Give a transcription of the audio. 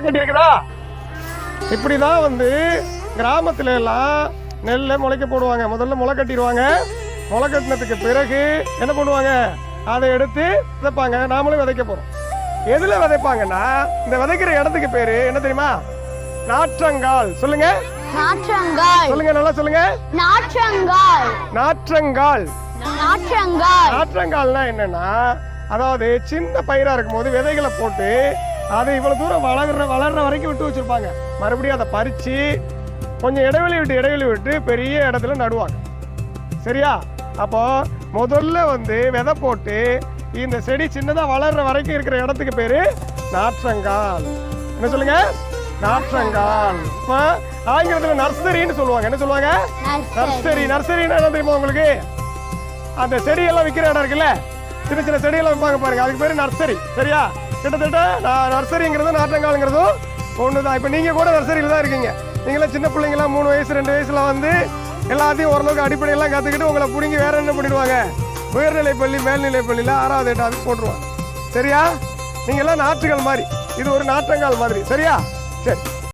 கட்டி இருக்குதா இப்படிதான் வந்து கிராமத்துல எல்லாம் நெல்லை முளைக்க போடுவாங்க. முதல்ல முளை கட்டிடுவாங்க. முளை கட்டினதுக்கு பிறகு என்ன பண்ணுவாங்க? அதை எடுத்து விதைப்பாங்க. நாமளும் விதைக்க போறோம். எதுல விதைப்பாங்கன்னா இந்த விதைக்கிற இடத்துக்கு பேரு என்ன தெரியுமா? நாற்றங்கால். சொல்லுங்க. நாற்றங்கால். சொல்லுங்க நல்லா சொல்லுங்க. நாற்றங்கால். நாற்றங்கால். நாற்றங்கால். நாற்றங்கால்னா என்னன்னா அதாவது சின்ன பயிரா இருக்கும்போது விதைகளை போட்டு அதை இவ்வளவு தூரம் வளர்ற வளர்ற வரைக்கும் விட்டு வச்சிருப்பாங்க. மறுபடியும் அதை பறிச்சு கொஞ்சம் இடைவெளி விட்டு இடைவெளி விட்டு பெரிய இடத்துல நடுவாங்க. சரியா? அப்போ முதல்ல வந்து விதை போட்டு இந்த செடி சின்னதா வளர்ற வரைக்கும் இருக்கிற இடத்துக்கு பேரு நாற்றங்கால். என்ன சொல்லுங்க? நாற்றங்கால். இப்போ ஆங்கிலத்துல நர்சரின்னு சொல்லுவாங்க. என்ன சொல்லுவாங்க? நர்சரி. நர்சரின்னா என்ன தெரியுமா உங்களுக்கு? அந்த செடியெல்லாம் விற்கிற இடம் இருக்குல்ல? சின்ன சின்ன செடியெல்லாம் வைப்பாங்க பாருங்க. அதுக்கு பேர் நர்சரி. சரியா? கிட்டத்தட்ட நான் நர்சரிங்கிறதும் நாற்றங்காலுங்கிறதும் ஒன்று தான் இப்போ நீங்கள் கூட நர்சரியில் தான் இருக்கீங்க. நீங்களாம் சின்ன பிள்ளைங்களாம் மூணு வயசு ரெண்டு வயசில் வந்து எல்லாத்தையும் ஓரளவுக்கு அடிப்படையெல்லாம் கற்றுக்கிட்டு உங்களை பிடிங்கி வேறு என்ன பண்ணிடுவாங்க? உயர்நிலை பள்ளி மேல்நிலை பள்ளியில் ஆறாவது எட்டாவது போட்டுருவாங்க. சரியா? நீங்கள்லாம் நாற்றுகள் மாதிரி. இது ஒரு நாற்றங்கால் மாதிரி. சரியா? சரி.